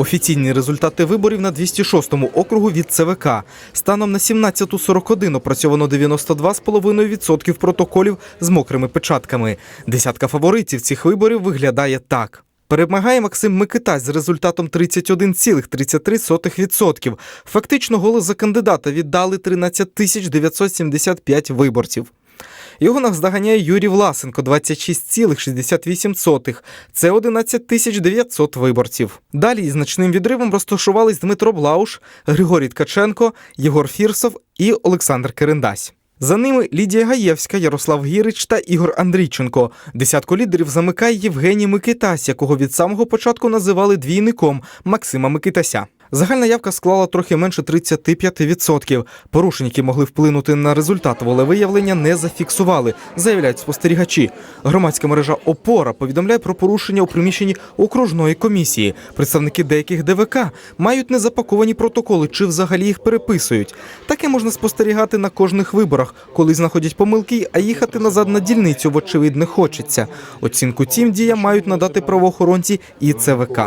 Офіційні результати виборів на 206-му округу від ЦВК. Станом на 17.41 опрацьовано 92,5% протоколів з мокрими печатками. Десятка фаворитів цих виборів виглядає так. Перемагає Максим Микитась з результатом 31,33%. Фактично голос за кандидата віддали 13 тисяч 975 виборців. Його наздоганяє Юрій Власенко 26,68. Це 11 тисяч 900 виборців. Далі із значним відривом розташувались Дмитро Блауш, Григорій Ткаченко, Єгор Фірсов і Олександр Керендась. За ними Лідія Гаєвська, Ярослав Гірич та Ігор Андрійченко. Десятку лідерів замикає Євгеній Микитась, якого від самого початку називали двійником Максима Микитася. Загальна явка склала трохи менше 35%. Порушень, які могли вплинути на результат волевиявлення, не зафіксували, заявляють спостерігачі. Громадська мережа Опора повідомляє про порушення у приміщенні окружної комісії. Представники деяких ДВК мають незапаковані протоколи чи взагалі їх переписують. Таке можна спостерігати на кожних виборах, коли знаходять помилки, а їхати назад на дільницю, вочевидь, не хочеться. Оцінку цим діям мають надати правоохоронці і ЦВК.